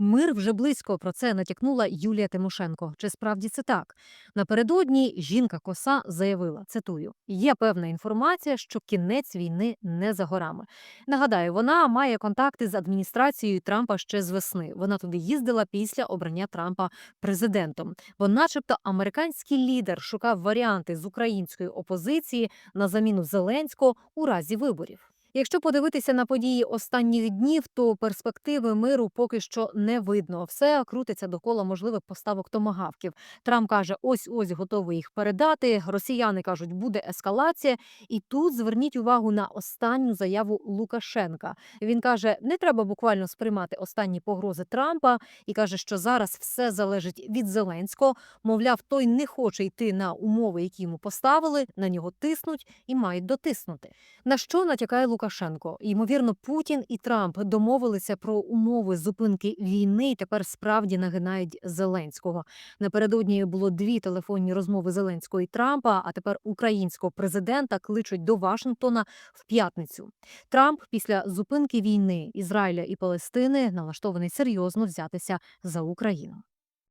Мир вже близько про це натякнула Юлія Тимошенко. Чи справді це так? Напередодні жінка коса заявила: цитую: є певна інформація, що кінець війни не за горами. Нагадаю, вона має контакти з адміністрацією Трампа ще з весни. Вона туди їздила після обрання Трампа президентом. Бо, начебто, американський лідер шукав варіанти з української опозиції на заміну Зеленського у разі виборів. Якщо подивитися на події останніх днів, то перспективи миру поки що не видно. Все крутиться довкола можливих поставок томагавків. Трамп каже: ось ось готовий їх передати. Росіяни кажуть, буде ескалація. І тут зверніть увагу на останню заяву Лукашенка. Він каже: не треба буквально сприймати останні погрози Трампа і каже, що зараз все залежить від Зеленського. Мовляв, той не хоче йти на умови, які йому поставили. На нього тиснуть і мають дотиснути. На що натякає Лукашенко? Ймовірно, Путін і Трамп домовилися про умови зупинки війни. і Тепер справді нагинають Зеленського. Напередодні було дві телефонні розмови Зеленського і Трампа. А тепер українського президента кличуть до Вашингтона в п'ятницю. Трамп після зупинки війни Ізраїля і Палестини налаштований серйозно взятися за Україну.